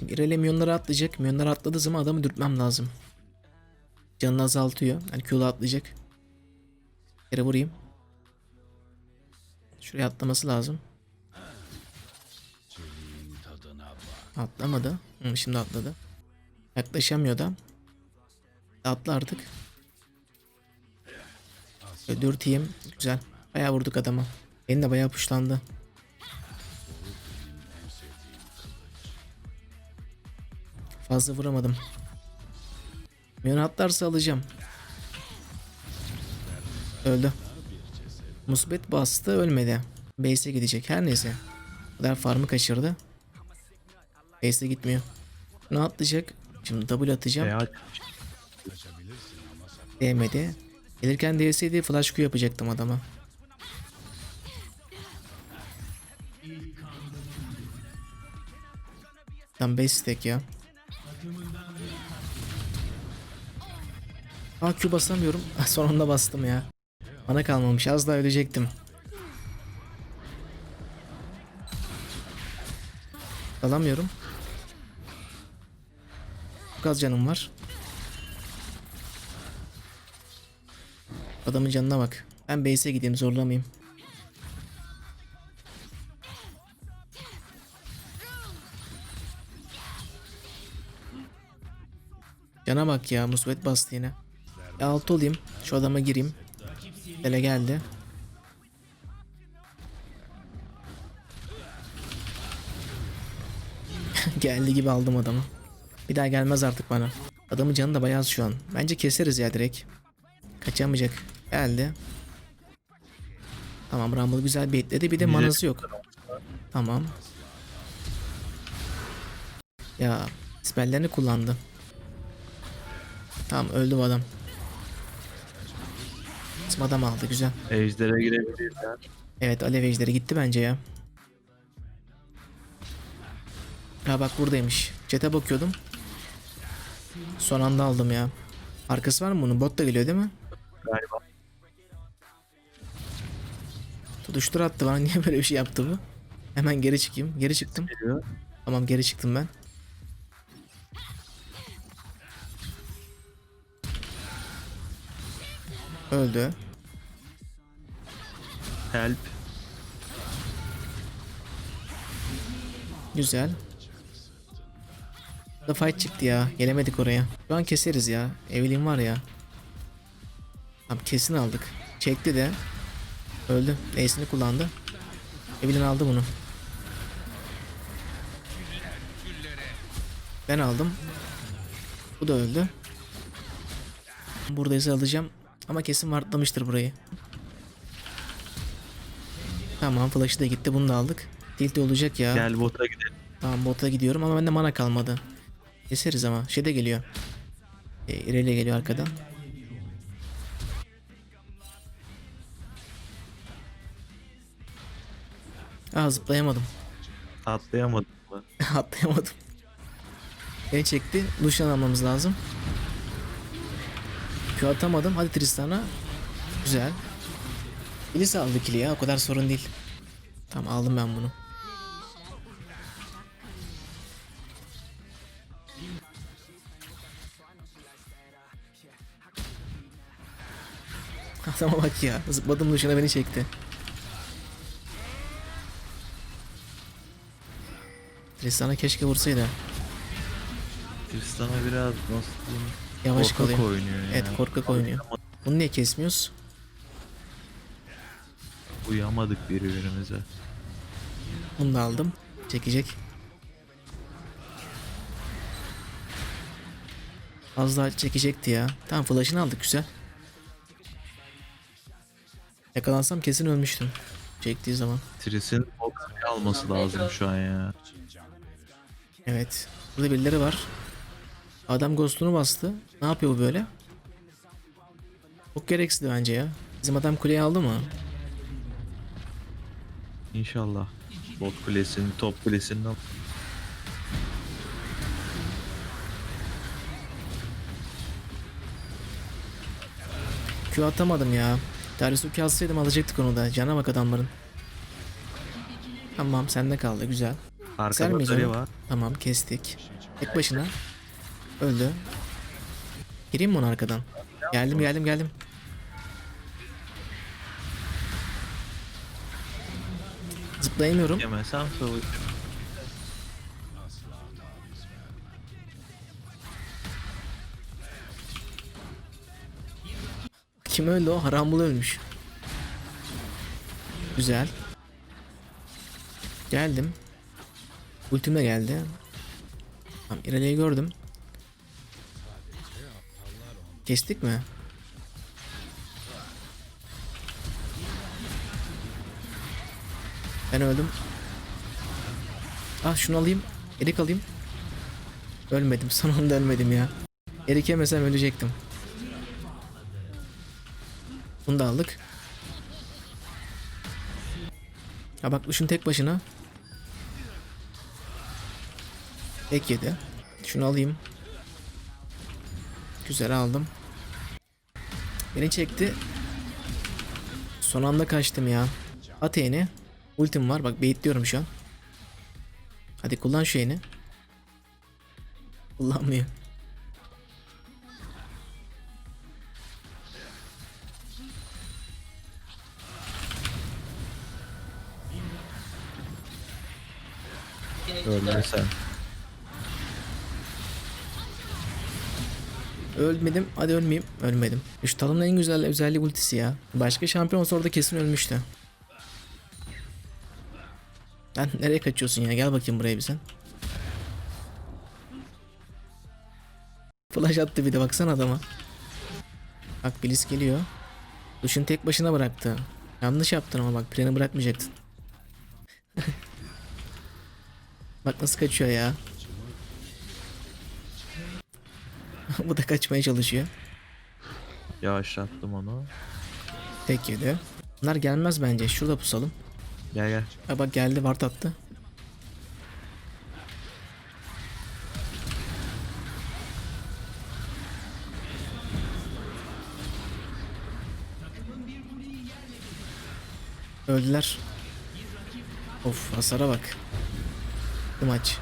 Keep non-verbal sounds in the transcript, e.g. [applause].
Şimdi İrele milyonları atlayacak. Milyonları atladığı zaman adamı dürtmem lazım. Canını azaltıyor. Yani Q'la atlayacak. Bir vurayım. Şuraya atlaması lazım. Atlamadı. Hı, şimdi atladı. Yaklaşamıyor da. Atla artık. Dürteyim. Güzel. Bayağı vurduk adama. Beni de bayağı puşlandı. Fazla vuramadım. Milyon atlarsa alacağım. Öldü. Musibet bastı ölmedi. Base'e gidecek her neyse. Kadar farmı kaçırdı. Base'e gitmiyor. Ne atlayacak? Şimdi W atacağım. Veya Değmedi. Gelirken değseydi flash Q yapacaktım adama. Tam 5 stack ya. Aa Q basamıyorum. [laughs] Sonunda bastım ya. Bana kalmamış az daha ölecektim. Alamıyorum. Çok az canım var. Adamın canına bak. Ben base'e gideyim zorlamayayım. Cana bak ya musibet bastı yine. E, altı olayım. Şu adama gireyim. Ele geldi. [laughs] geldi gibi aldım adamı. Bir daha gelmez artık bana. Adamın canı da bayağı az şu an. Bence keseriz ya direkt. Kaçamayacak. Geldi. Tamam Rumble güzel bekledi. Bir de manası yok. Tamam. Ya spellerini kullandı. Tamam öldü bu adam. Bizim adam aldı güzel. ejder'e girebilirler. Evet alev ejderi gitti bence ya. Ha bak buradaymış. Chat'e bakıyordum. Son anda aldım ya. Arkası var mı bunun? Bot da geliyor değil mi? Galiba. Tutuştur attı bana. [laughs] Niye böyle bir şey yaptı bu? Hemen geri çıkayım. Geri çıktım. Geliyor. Tamam geri çıktım ben. Öldü. Help. Güzel. Da fight çıktı ya. Gelemedik oraya. Şu an keseriz ya. Evelyn var ya. Tamam kesin aldık. Çekti de. Öldü. Ace'ini kullandı. Evelyn aldı bunu. Ben aldım. Bu da öldü. Buradaysa alacağım. Ama kesin martlamıştır burayı. Tamam flash'ı da gitti. Bunu da aldık. Tilt olacak ya. Gel bota gidelim. Tamam bota gidiyorum ama bende mana kalmadı. Keseriz ama. Şey de geliyor. E, İrelia geliyor arkadan. Aa zıplayamadım. Atlayamadım mı? [laughs] Atlayamadım. Beni çekti. Lucian almamız lazım. Q atamadım. Hadi Tristan'a. Güzel. Birisi aldı kili ya. O kadar sorun değil. Tamam aldım ben bunu. [laughs] Adama bak ya. Zıpladım Lucian'a beni çekti. Tristan'a keşke vursaydı. Tristan'a biraz diyeyim? Yavaş Korkak kalıyor. oynuyor ya. Evet korkak oynuyor. Bunu niye kesmiyoruz? Uyamadık birbirimize. Bunu da aldım. Çekecek. Az daha çekecekti ya. Tamam flash'ını aldık güzel. Yakalansam kesin ölmüştüm. Çektiği zaman. Tris'in alması lazım şu an ya. Evet. Burada birileri var. Adam ghost'unu bastı. Ne yapıyor bu böyle? Çok gereksiz bence ya. Bizim adam kuleyi aldı mı? İnşallah. Bot kulesini, top kulesini al. Q atamadım ya. Darius'u alsaydım alacaktık onu da. Cana bak adamların. Tamam sende kaldı güzel. Arka Keser miyiz batarya var. Tamam kestik. Tek başına. Öldü. Gireyim mi onu arkadan? Geldim geldim geldim. Zıplayamıyorum. Yemesem savaş. Kim öldü o? Harambul ölmüş. Güzel. Geldim. Ultim de geldi. Tamam İrelia'yı gördüm. Kestik mi? Ben öldüm. Ah şunu alayım. Erik alayım. Ölmedim. [laughs] Son anda ölmedim ya. Erik yemesem ölecektim. Bunu da aldık. Ya bak Lucian tek başına. Tek yedi. Şunu alayım. Güzel aldım. Beni çekti. Son anda kaçtım ya. At eğini. Ultim var. Bak baitliyorum şu an. Hadi kullan şu eğini. Kullanmıyor. Sen. Ölmedim. Hadi ölmeyeyim. Ölmedim. Şu Talon'un en güzel özelliği ultisi ya. Başka şampiyon olsa orada kesin ölmüştü. Lan nereye kaçıyorsun ya? Gel bakayım buraya bir sen. Flash attı bir de baksana adama. Bak Bliss geliyor. Lucian tek başına bıraktı. Yanlış yaptın ama bak planı bırakmayacaktın. [laughs] bak nasıl kaçıyor ya. [laughs] Bu da kaçmaya çalışıyor. Yavaşlattım onu. Tek yedi. Bunlar gelmez bence. Şurada pusalım. Gel gel. Ha bak geldi ward attı. Öldüler. Of hasara bak. Bu maç.